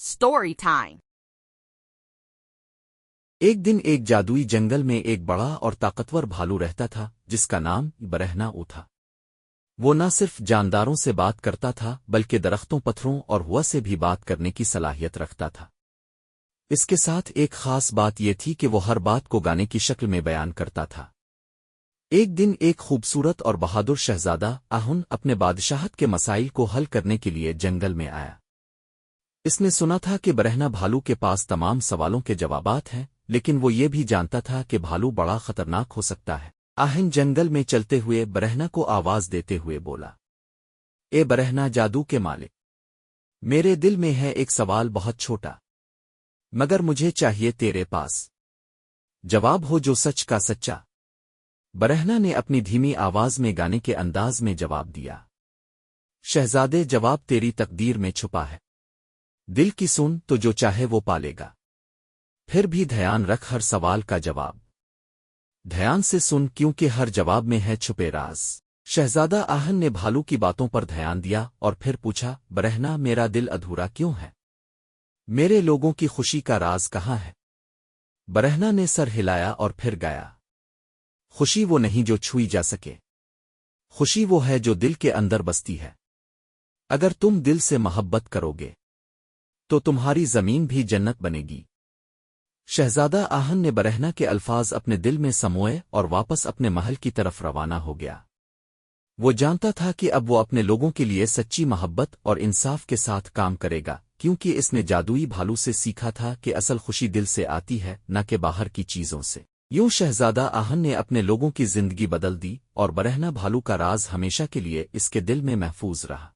Story time एक दिन एक जादुई जंगल में एक बड़ा और ताकतवर भालू रहता था, जिसका नाम बरहना ऊ था वो न सिर्फ़ जानदारों से बात करता था, बल्कि दरख्तों, पत्थरों और हुआ से भी बात करने की सलाहियत रखता था। इसके साथ एक खास बात यह थी कि वो हर बात को गाने की शक्ल में बयान करता था। एक दिन एक खूबसूरत और बहादुर शहजादा आहुन अपने बादशाहत के मसाइल को हल करने के लिए जंगल में आया। इसने सुना था कि बरहना भालू के पास तमाम सवालों के जवाबात हैं, लेकिन वो ये भी जानता था कि भालू बड़ा खतरनाक हो सकता है। आहिन जंगल में चलते हुए बरहना को आवाज़ देते हुए बोला, ए बरहना जादू के मालिक, मेरे दिल में है एक सवाल बहुत छोटा, मगर मुझे चाहिए तेरे पास। जवाब हो जो सच का सच्चा बरहना ने अपनी धीमी आवाज़ में गाने के अंदाज में जवाब दिया, शहजादे जवाब तेरी तकदीर में छुपा है। दिल की सुन तो जो चाहे वो पालेगा फिर भी ध्यान रख हर सवाल का जवाब। ध्यान से सुन क्योंकि हर जवाब में है छुपे राज। शहजादा आहन ने भालू की बातों पर ध्यान दिया और फिर पूछा, बरहना, मेरा दिल अधूरा क्यों है? मेरे लोगों की खुशी का राज कहाँ है? बरहना ने सर हिलाया और फिर गाया, खुशी वो नहीं जो छुई जा सके। खुशी वो है जो दिल के अंदर बसती है। अगर तुम दिल से मोहब्बत करोगे तो तुम्हारी ज़मीन भी जन्नत बनेगी। शहजादा आहन ने बरहना के अल्फाज अपने दिल में समोए और वापस अपने महल की तरफ़ रवाना हो गया। वो जानता था कि अब वो अपने लोगों के लिए सच्ची मोहब्बत और इंसाफ के साथ काम करेगा, क्योंकि इसने जादुई भालू से सीखा था कि असल खुशी दिल से आती है, न कि बाहर की चीज़ों से। यूँ शहजादा आहन ने अपने लोगों की ज़िंदगी बदल दी और बरहना भालू का राज हमेशा के लिए इसके दिल में महफूज रहा।